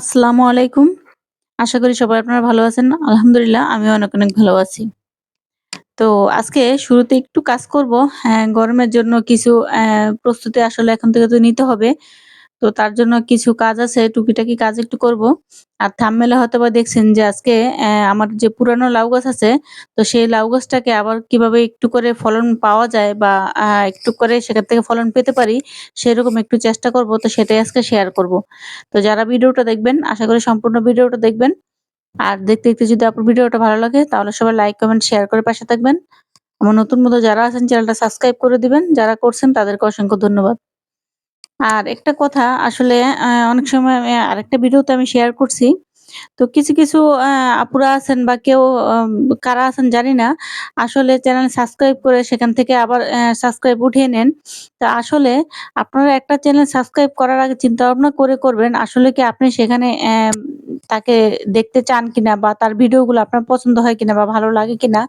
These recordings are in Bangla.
আসসালামু আলাইকুম। আশা করি সবাই আপনারা ভালো আছেন। আলহামদুলিল্লাহ আমি অনেক, অনেক ভালো আছি। তো আজকে শুরুতে একটু কাজ করব। হ্যাঁ, গরমের জন্য কিছু প্রস্তুতি আসলে এখন থেকে তো নিতে হবে। তো তার জন্য কিছু কাজ আছে, টুকিটাকি কাজ একটু করব। আর থাম্বনেলে হয়তোবা দেখছেন যে আজকে আমার যে পুরানো লাউ গাছ আছে, তো সেই লাউ গাছটাকে আবার কীভাবে একটু করে ফলন পাওয়া যায় বা একটু করে সেখান থেকে ফলন পেতে পারি, সেরকম একটু চেষ্টা করব। তো সেটাই আজকে শেয়ার করব। তো যারা ভিডিওটা দেখবেন আশা করি সম্পূর্ণ ভিডিওটা দেখবেন। আর দেখতে, দেখতে যদি আপনার ভিডিওটা ভালো লাগে তাহলে সবাই লাইক, কমেন্ট, শেয়ার করে পাশে থাকবেন। আমার নতুন বন্ধু যারা আছেন চ্যানেলটা সাবস্ক্রাইব করে দিবেন। যারা করছেন তাদেরকে অসংখ্য ধন্যবাদ। আর একটা কথা আসলে অনেক সময় আরেকটা ভিডিওতে আমি শেয়ার করছি। তো কিছু, কিছু আপুরা আছেন বা কেউ কারা আছেন জানি না। আসলে চ্যানেল সাবস্ক্রাইব করে সেখান থেকে আবার সাবস্ক্রাইব উঠিয়ে নেন। তো আসলে আপনারা একটা চ্যানেল সাবস্ক্রাইব করার আগে চিন্তা ভাবনা করে করবেন। আসলে কি আপনি সেখানে তাকে দেখতে চান কিনা বা তার ভিডিওগুলো আপনার পছন্দ হয় কিনা বা ভালো লাগে কিনা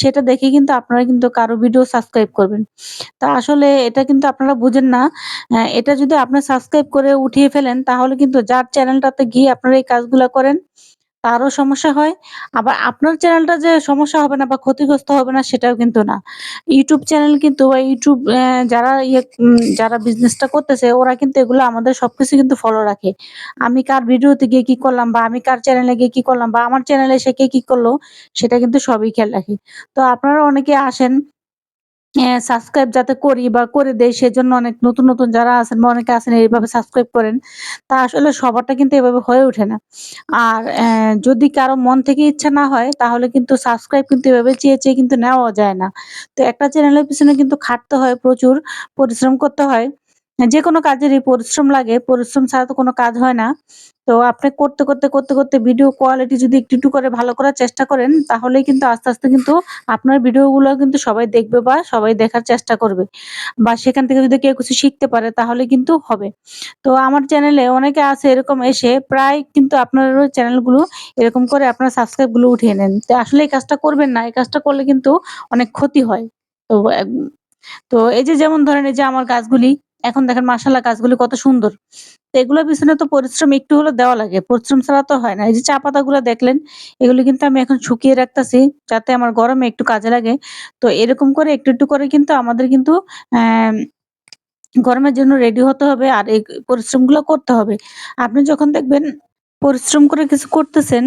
সেটা দেখে কিন্তু আপনারা কিন্তু কারও ভিডিও সাবস্ক্রাইব করবেন। তো আসলে এটা কিন্তু আপনারা বুঝেন না। এটা যদি আপনার সাবস্ক্রাইব করে উঠিয়ে ফেলেন তাহলে কিন্তু যার চ্যানেলটাতে গিয়ে আপনারা এই কাজগুলা করেন, তারও সমস্যা হয়। আবার আপনার চ্যানেলটা যে সমস্যা হবে না বা ক্ষতিগ্রস্ত হবে না সেটাও কিন্তু না। ইউটিউব চ্যানেল কিন্তু বা ইউটিউব যারা ইয়ে যারা বিজনেসটা করতেছে, ওরা কিন্তু এগুলো আমাদের সবকিছু কিন্তু ফলো রাখে। আমি কার ভিডিওতে গিয়ে কি করলাম বা আমি কার চ্যানেলে গিয়ে কি করলাম বা আমার চ্যানেলে সে কে কি করল, সেটা কিন্তু সবই খেয়াল রাখে। তো আপনারা অনেকে আসেন সাবস্ক্রাইব যাতে করি বা করে দেই সেজন্য অনেক নতুন, নতুন যারা আছেন বা অনেকে আছেন এইভাবে সাবস্ক্রাইব করেন। তা আসলে সবারটা কিন্তু এভাবে হয়ে ওঠে না। আর যদি কারও মন থেকে ইচ্ছা না হয় তাহলে কিন্তু সাবস্ক্রাইব কিন্তু এভাবে চেয়ে, চেয়ে কিন্তু নেওয়া যায় না। তো একটা চ্যানেলের পিছনে কিন্তু খাটতে হয় প্রচুর, পরিশ্রম করতে হয়। যেকোনো কাজেরই পরিশ্রম লাগে। পরিশ্রম ছাড়া তো কোনো কাজ হয় না। তো আপনি করতে, করতে, করতে, করতে ভিডিও কোয়ালিটি যদি একটু, একটু করে ভালো করার চেষ্টা করেন তাহলেই কিন্তু আস্তে, আস্তে কিন্তু আপনার ভিডিওগুলো কিন্তু সবাই দেখবে বা সবাই দেখার চেষ্টা করবে। বা সেখান থেকে যদি কেউ কিছু শিখতে পারে তাহলে কিন্তু হবে। তো আমার চ্যানেলে অনেকে আছে এরকম এসে প্রায় কিন্তু আপনারও চ্যানেলগুলো এরকম করে আপনার সাবস্ক্রাইবগুলো উঠিয়ে নেন। তো আসলে এই কাজটা করবেন না। এই কাজটা করলে কিন্তু অনেক ক্ষতি হয়। তো তো এই যে যেমন ধরেন এই যে আমার গাছগুলি এখন দেখেন মাসাল্লাহ গাছগুলি কত সুন্দর। তো এগুলোর পিছনে তো পরিশ্রম একটু হলে দেওয়া লাগে। পরিশ্রম ছাড়া তো হয় না। এই যে চা পাতাগুলো দেখলেন, এগুলো কিন্তু আমি এখন শুকিয়ে রাখতেছি যাতে আমার গরমে একটু কাজে লাগে। তো এরকম করে একটু, একটু করে কিন্তু আমাদের কিন্তু গরমের জন্য রেডি হতে হবে আর এই পরিশ্রমগুলো করতে হবে। আপনি যখন দেখবেন পরিশ্রম করে কিছু করতেছেন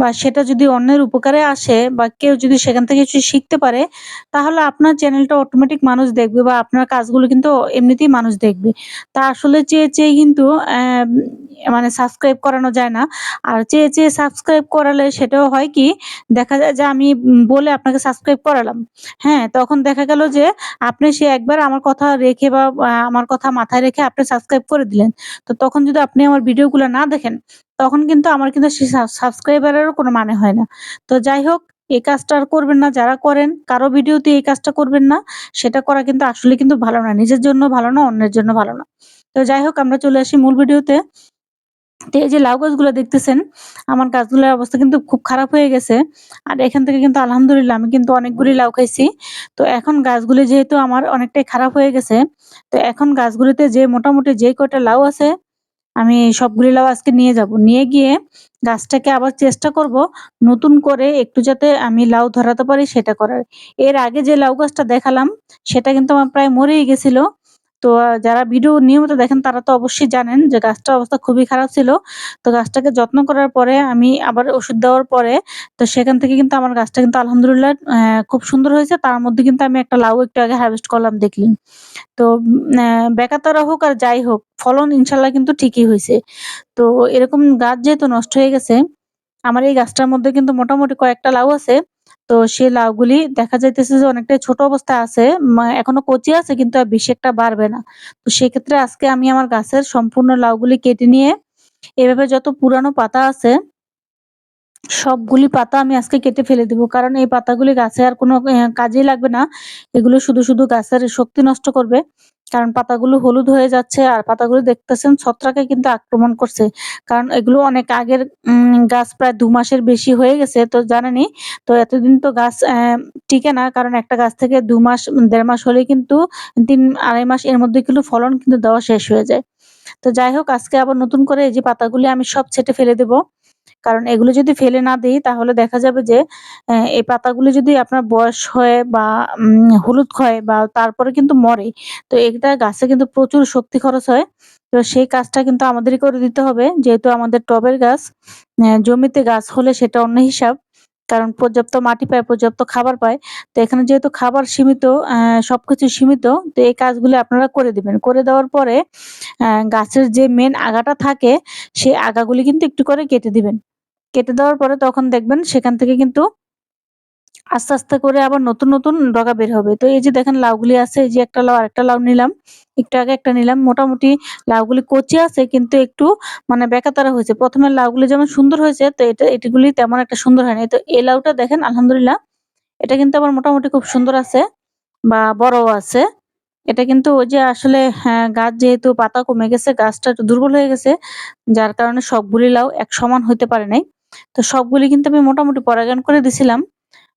বা সেটা যদি অন্যের উপকারে আসে বা কেউ যদি সেখান থেকে কিছু শিখতে পারে, তাহলে আপনার চ্যানেলটা অটোমেটিক মানুষ দেখবে বা আপনার কাজগুলো কিন্তু এমনিতেই মানুষ দেখবে। তা আসলে চেয়ে, চেয়ে কিন্তু মানে সাবস্ক্রাইব করানো যায় না। আর চেয়ে, চেয়ে সাবস্ক্রাইব করালে সেটাও হয় কি দেখা যায় যে আমি বলে আপনাকে সাবস্ক্রাইব করালাম। হ্যাঁ? তখন দেখা গেল যে আপনি সে একবার আমার কথা রেখে বা আমার কথা মাথায় রেখে আপনি সাবস্ক্রাইব করে দিলেন। তো তখন যদি আপনি আমার ভিডিওগুলো না দেখেন, তখন কিন্তু আমার কিন্তু সে সাব সাবস্ক্রাইবারেরও কোনো মানে হয় না। তো যাই হোক এই কাজটা আর করবেন না। যারা করেন কারও ভিডিওতে এই কাজটা করবেন না। সেটা করা কিন্তু আসলে কিন্তু ভালো না। নিজের জন্য ভালো না, অন্যের জন্য ভালো না। তো যাই হোক আমরা চলে আসি মূল ভিডিওতে। তো এই যে লাউ গাছগুলো দেখতেছেন, আমার গাছগুলোর অবস্থা কিন্তু খুব খারাপ হয়ে গেছে। আর এখান থেকে কিন্তু আলহামদুলিল্লাহ আমি কিন্তু অনেকগুলি লাউ খাইছি। তো এখন গাছগুলি যেহেতু আমার অনেকটাই খারাপ হয়ে গেছে, তো এখন গাছগুলিতে যে মোটামুটি যে কয়টা লাউ আছে, আমি সবগুলি লাউ আজকে নিয়ে যাব নিয়ে গিয়ে গাছটাকে আবার চেষ্টা করব নতুন করে একটু যাতে আমি লাউ ধরাতে পারি সেটা করার। এর আগে যে লাউ গাছটা দেখালাম, সেটা কিন্তু আমার প্রায় মরেই গেছিল। তো যারা ভিডিও নিয়মিত দেখেন তারা তো অবশ্যই জানেন যে গাছটার অবস্থা খুবই খারাপ ছিল। তো গাছটাকে যত্ন করার পরে আমি আবার ওষুধ দেওয়ার পরে তো সেখান থেকে কিন্তু আমার গাছটা কিন্তু আলহামদুলিল্লাহ খুব সুন্দর হয়েছে। তার মধ্যে কিন্তু আমি একটা লাউ একটু আগে হারভেস্ট করলাম দেখলেন। তো অ্যা হোক আর যাই হোক ফলন ইনশাল্লাহ কিন্তু ঠিকই হয়েছে তো এরকম গাছ যেহেতু নষ্ট হয়ে গেছে, আমার এই গাছটার মধ্যে কিন্তু মোটামুটি কয়েকটা লাউ আছে। তো সেই লাউগুলি দেখা যাইতেছে যে অনেকটাই ছোট অবস্থায় আছে। এখনও কচি আছে কিন্তু আর বেশি একটা বাড়বে না। তো সেক্ষেত্রে আজকে আমি আমার গাছের সম্পূর্ণ লাউগুলি কেটে নিয়ে এভাবে যত পুরানো পাতা আছে সবগুলি পাতা আমি আজকে কেটে ফেলে দেবো কারণ এই পাতাগুলি গাছে আর কোনো কাজেই লাগবে না। এগুলো শুধু, শুধু গাছের শক্তি নষ্ট করবে। কারণ পাতাগুলো হলুদ হয়ে যাচ্ছে আর পাতাগুলো দেখতেছেন ছত্রাকে কিন্তু আক্রমণ করছে। কারণ এগুলো অনেক আগের গাছ প্রায় দু মাসের বেশি হয়ে গেছে তো জানেনই। তো এতদিন তো গাছ টিকে না। কারণ একটা গাছ থেকে দু মাস দেড় মাস হলে কিন্তু ৩ ২.৫ মাস এর মধ্যে কিন্তু ফলন কিন্তু দেওয়া শেষ হয়ে যায়। তো যাই হোক আজকে আবার নতুন করে এই যে পাতাগুলি আমি সব ছেটে ফেলে দেব। কারণ এগুলো যদি ফেলে না দিই, তাহলে দেখা যাবে যে এই পাতাগুলি যদি আপনার বয়স হয় বা হলুদ হয় বা তারপরে কিন্তু মরে, তো এটা গাছে কিন্তু প্রচুর শক্তি খরচ হয়। তো সেই কাজটা কিন্তু আমাদেরই করে দিতে হবে। যেহেতু আমাদের টবের গাছ জমিতে গাছ হলে সেটা অন্য হিসাব, কারণ পর্যাপ্ত মাটি পায়, পর্যাপ্ত খাবার পায়। তো এখানে যেহেতু খাবার সীমিত সবকিছু সীমিত, তো এই কাজগুলি আপনারা করে দিবেন। করে দেওয়ার পরে গাছের যে মেন আগাটা থাকে, সেই আগাগুলি কিন্তু একটু করে কেটে দিবেন। কেটে দেওয়ার পরে তখন দেখবেন সেখান থেকে কিন্তু আস্তে আস্তে করে আবার নতুন নতুন ডগা বের হবে। তো এই যে দেখেন লাউগুলি আছে এই যে একটা লাউ আরেকটা লাউ নিলাম। একটু আগে একটা নিলাম। মোটামুটি লাউগুলি কচি আছে কিন্তু একটু মানে বেকাতারা হয়েছে। প্রথমে লাউগুলি যেমন সুন্দর হয়েছে তো এটা এটিগুলি তেমন একটা সুন্দর হয়নি। তো এই লাউটা দেখেন আলহামদুলিল্লাহ এটা কিন্তু আবার মোটামুটি খুব সুন্দর আছে বা বড়ও আছে। এটা কিন্তু ওই যে আসলে হ্যাঁ, গাছ যেহেতু পাতা কমে গেছে গাছটা একটু দুর্বল হয়ে গেছে যার কারণে সবগুলি লাউ এক সমান হইতে পারে নাই। তো সবগুলি কিন্তু আমি মোটামুটি পরাগায়ন করে দিছিলাম।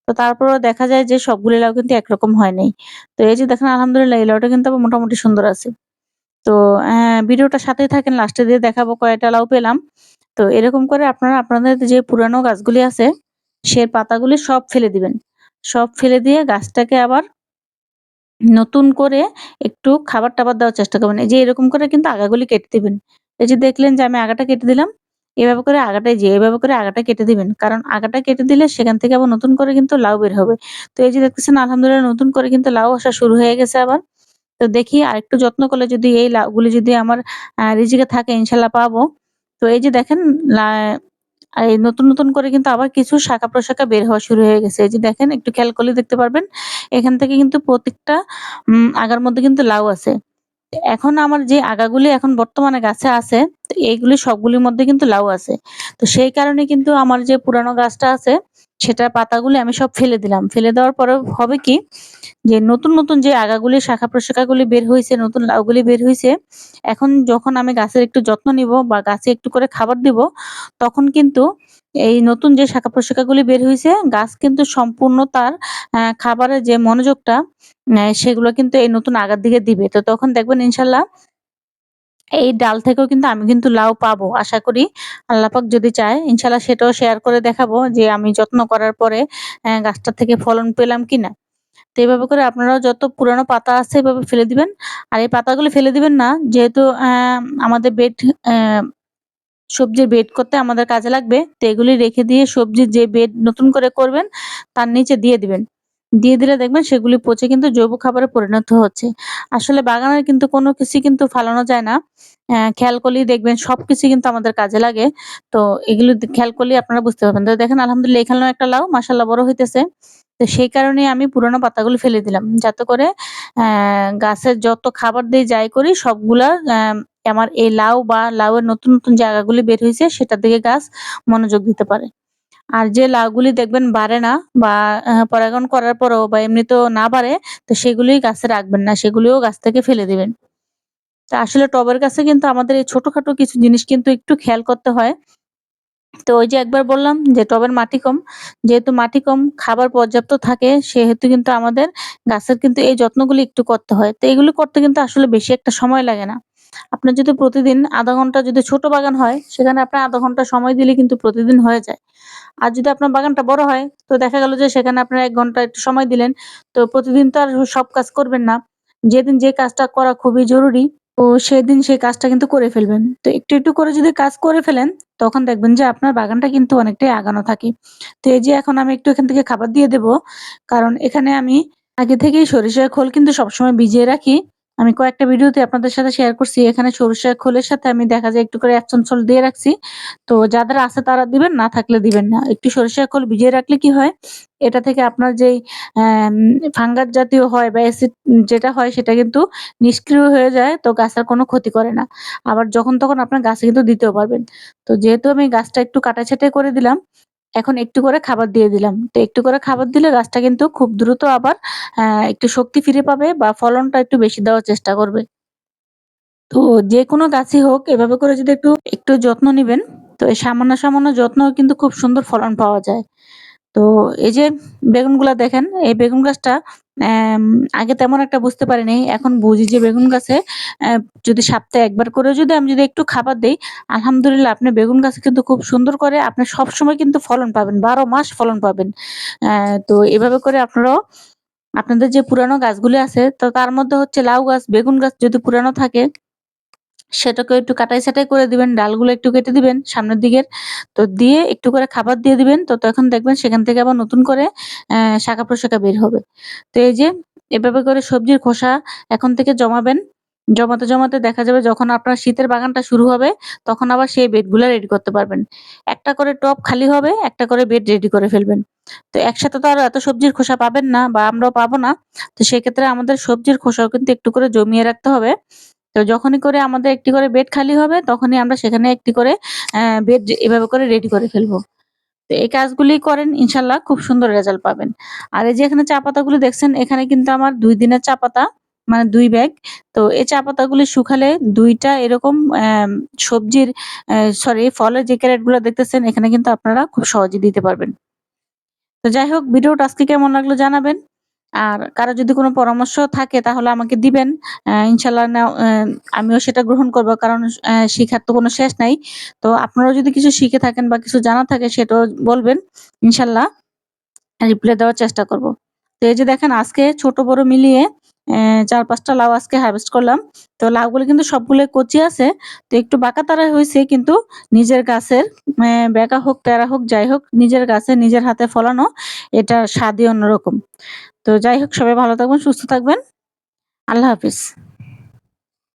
তো তারপরেও দেখা যায় যে সবগুলি লাউ কিন্তু একরকম হয় নাই। তো এই যে দেখেন, আলহামদুলিল্লাহ এই লাউটা কিন্তু মোটামুটি সুন্দর আছে। তো ভিডিওটা সাথেই থাকেন, লাস্টে দিয়ে দেখাবো কয়টা লাউ পেলাম। তো এরকম করে আপনারা, আপনাদের যে পুরানো গাছগুলি আছে সে পাতাগুলি সব ফেলে দিবেন। সব ফেলে দিয়ে গাছটাকে আবার নতুন করে একটু খাবার টাবার দেওয়ার চেষ্টা করবেন। এই যে এরকম করে কিন্তু আগাগুলি কেটে দিবেন। এই যে দেখলেন যে আমি আগাটা কেটে দিলাম এভাবে করে আগাটাই যে এভাবে করে আগাটা কেটে দিবেন। কারণ আগাটা কেটে দিলে সেখান থেকে আবার নতুন করে কিন্তু লাউ বের হবে। তো এই যে দেখতেছেন, আলহামদুলিল্লাহ নতুন করে কিন্তু লাউ আসা শুরু হয়ে গেছে আবার। তো দেখি আরেকটু যত্ন করলে যদি এই লাউগুলি যদি আমার রিজিকে থাকে ইনশাল্লাহ পাবো। তো এই যে দেখেন এই নতুন নতুন করে কিন্তু আবার কিছু শাখা প্রশাখা বের হওয়া শুরু হয়ে গেছে। এই যে দেখেন, একটু খেয়াল করলে দেখতে পারবেন, এখান থেকে কিন্তু প্রত্যেকটা আগার মধ্যে কিন্তু লাউ আছে। এখন আমার যে আগাগুলি এখন বর্তমানে গাছে আছে এইগুলি সবগুলির মধ্যে কিন্তু লাউ আছে। তো সেই কারণে কিন্তু আমার যে পুরানো গাছটা আছে, সেটার পাতাগুলি আমি সব ফেলে দিলাম। ফেলে দেওয়ার পরে হবে কি, যে নতুন নতুন যে আগাগুলি, শাখা প্রশাখাগুলি বের হয়েছে, নতুন লাউগুলি বের হয়েছে, এখন যখন আমি গাছের একটু যত্ন নিব বা গাছে একটু করে খাবার দিব, তখন কিন্তু এই নতুন যে শাখা প্রশাখাগুলি বের হয়েছে গাছ কিন্তু সম্পূর্ণ তার খাবারের যে মনোযোগটা সেগুলো কিন্তু এই নতুন আগার দিকে দিবে। তো তখন দেখবেন ইনশাল্লাহ এই ডাল থেকেও কিন্তু আমি কিন্তু লাউ পাবো। আশা করি আল্লাপাক যদি চায়, ইনশাল্লাহ সেটাও শেয়ার করে দেখাবো যে আমি যত্ন করার পরে গাছটা থেকে ফলন পেলাম কিনা। তো এইভাবে করে আপনারাও যত পুরানো পাতা আছে এভাবে ফেলে দিবেন। আর এই পাতাগুলো ফেলে দিবেন না, যেহেতু আমাদের বেড সবজির বেড করতে আমাদের কাজে লাগবে, তো এগুলি রেখে দিয়ে সবজির যে বেড নতুন করে করবেন, তার নিচে দিয়ে দিবেন। দিয়ে দিলে দেখবেন সেগুলি পচে কিন্তু জৈব খাবারে পরিণত হচ্ছে। আসলে বাগানের কিন্তু কোনো কিছু কিন্তু ফালানো যায় না। খেয়াল করলেই দেখবেন সবকিছু কিন্তু আমাদের কাজে লাগে। তো এগুলো খেয়াল করলেই আপনারা বুঝতে পারবেন। তো দেখেন আলহামদুলিল্লাহ এখানেও একটা লাউ মাসাল্লাহ বড় হইতেছে। তো সেই কারণে আমি পুরোনো পাতাগুলো ফেলে দিলাম। যাতে করে গাছের যত খাবার দিয়ে যাই করি, সবগুলা আমার এই লাউ বা লাউয়ের নতুন নতুন জায়গাগুলি বের হয়েছে, সেটার দিকে গাছ মনোযোগ দিতে পারে। আর যে লাউগুলি দেখবেন বাড়ে না বা পরাগন করার পরেও বা এমনিতেও না বাড়ে, তো সেগুলি গাছে রাখবেন না, সেগুলিও গাছ থেকে ফেলে দিবেন। তা আসলে টবের কাছে কিন্তু আমাদের এই ছোটখাটো কিছু জিনিস কিন্তু একটু খেয়াল করতে হয়। তো ওই যে একবার বললাম যে টবের মাটি কম, যেহেতু মাটি কম, খাবার পর্যাপ্ত থাকে, সেহেতু কিন্তু আমাদের গাছের কিন্তু এই যত্নগুলি একটু করতে হয়। তো এগুলি করতে কিন্তু আসলে বেশি একটা সময় লাগে না। আপনার যদি প্রতিদিন আধা ঘণ্টা যদি ছোট বাগান হয়, সেখানে আপনার আধা ঘণ্টা সময় দিলে কিন্তু প্রতিদিন হয়ে যায়। আর যদি আপনার বাগানটা বড় হয়, তো দেখা গেল যে সেখানে আপনার এক ঘণ্টা একটু সময় দিলেন, তো প্রতিদিন তো আর সব কাজ করবেন না। যেদিন যে কাজটা করা খুবই জরুরি, তো সেদিন সেই কাজটা কিন্তু করে ফেলবেন। তো একটু একটু করে যদি কাজ করে ফেলেন, তখন দেখবেন যে আপনার বাগানটা কিন্তু অনেকটাই আগানো থাকে। তো এই যে এখন আমি একটু এখান থেকে খাবার দিয়ে দেব, কারণ এখানে আমি আগে থেকেই সরিষার খোল কিন্তু সবসময় ভিজিয়ে রাখি। আমি কয়েকটা ভিডিওতে আপনাদের সাথে শেয়ার করছি। এখানে সরিষার খোলের সাথে আমি দেখা যায় একটু করে চঞ্চল দিয়ে রাখছি। তো যাদের আছে তারা দিবেন, না থাকলে দিবেন না। একটু সরিষার খোল ভিজিয়ে রাখলে কি হয়? এটা থেকে আপনার যেই ফাঙ্গাস জাতীয় হয় বা অ্যাসিড যেটা হয় সেটা কিন্তু নিষ্ক্রিয় হয়ে যায়, তো গাছের কোনো ক্ষতি করে না। আবার যখন তখন আপনার গাছে কিন্তু দিতেও পারবেন। তো যেহেতু আমি গাছটা একটু কাটা ছেটে করে দিলাম এখন একটু করে খাবার দিয়ে দিলাম। তো একটু করে খাবার দিলে গাছটা কিন্তু খুব দ্রুত আবার একটু শক্তি ফিরে পাবে বা ফলনটা একটু বেশি দেওয়ার চেষ্টা করবে। তো যে কোনো গাছই হোক, এভাবে করে যদি একটু একটু যত্ন নেবেন, তো এই সামান্য সামান্য যত্ন কিন্তু খুব সুন্দর ফলন পাওয়া যায়। তো এই যে বেগুনগুলা দেখেন, এই বেগুন গাছটা আগে তেমন একটা বুঝতে পারিনি। এখন বুঝি যে বেগুন গাছে যদি সপ্তাহে একবার করে যদি আমি যদি একটু খাবার দেই, আলহামদুলিল্লাহ আপনি বেগুন গাছে কিন্তু খুব সুন্দর করে আপনি সবসময় কিন্তু ফলন পাবেন। ১২ মাস ফলন পাবেন। তো এভাবে করে আপনারাও আপনাদের যে পুরানো গাছগুলি আছে তো তার মধ্যে হচ্ছে লাউ গাছ, বেগুন গাছ যদি পুরানো থাকে সেটাকেও একটু কাটাই-ছাঁটাই করে দিবেন। ডালগুলো একটু কেটে দিবেন সামনের দিকের। তো দিয়ে একটু করে খাবার দিয়ে দিবেন। তো তখন দেখবেন সেখান থেকে আবার নতুন করে অ্যা শাখা-প্রশাখা বের হবে। তো এই যে এভাবে করে সবজির খোসা এখন থেকে জমাবেন। জমাতে, জমাতে দেখা যাবে যখন আপনার শীতের বাগানটা শুরু হবে তখন আবার সেই বেডগুলা রেডি করতে পারবেন। একটা করে টপ খালি হবে, একটা করে বেড রেডি করে ফেলবেন। তো একসাথে তো আর এত সবজির খোসা পাবেন না বা আমরাও পাবো না। তো সেক্ষেত্রে আমাদের সবজির খোসাও কিন্তু একটু করে জমিয়ে রাখতে হবে। তো যখনই করে আমাদের একটি করে বেড খালি হবে, তখনই আমরা সেখানে একটি করে বেড এভাবে করে রেডি করে ফেলব। তো এই কাজগুলি করেন ইনশাআল্লাহ খুব সুন্দর রেজাল্ট পাবেন। আর এই যে এখানে চা পাতাগুলো দেখছেন, এখানে কিন্তু আমার দুই দিনের চা পাতা মানে দুই ব্যাগ। তো এই চা পাতাগুলি শুকালে দুইটা এরকম সবজির সরি ফলের যে ক্যারেটগুলো দেখতেছেন, এখানে কিন্তু আপনারা খুব সহজেই দিতে পারবেন। তো যাই হোক, ভিডিওটা আজকে কেমন লাগল জানাবেন। আর কারও যদি কোনো পরামর্শ থাকে তাহলে আমাকে দিবেন। ইনশাল্লাহ আমিও সেটা গ্রহণ করব কারণ শিখার তো কোনো শেষ নাই। তো আপনারাও যদি কিছু শিখে থাকেন বা কিছু জানা থাকে সেটাও বলবেন। ইনশাল্লাহ রিপ্লাই দেওয়ার চেষ্টা করব। তো এই যে দেখেন আজকে ছোট বড় মিলিয়ে অ্যা ৪-৫ লাউ আজকে হারভেস্ট করলাম। তো লাউগুলো কিন্তু সবগুলো কচি আছে। তো একটু বাঁকা-তারা হয়েছে কিন্তু নিজের গাছের বেকা বেঁকা হোক, তেরা হোক, যাই হোক নিজের গাছে নিজের হাতে ফলানো এটা স্বাদই অন্যরকম। তো যাই হোক সবাই ভালো থাকবেন, সুস্থ থাকবেন। আল্লাহ হাফেজ।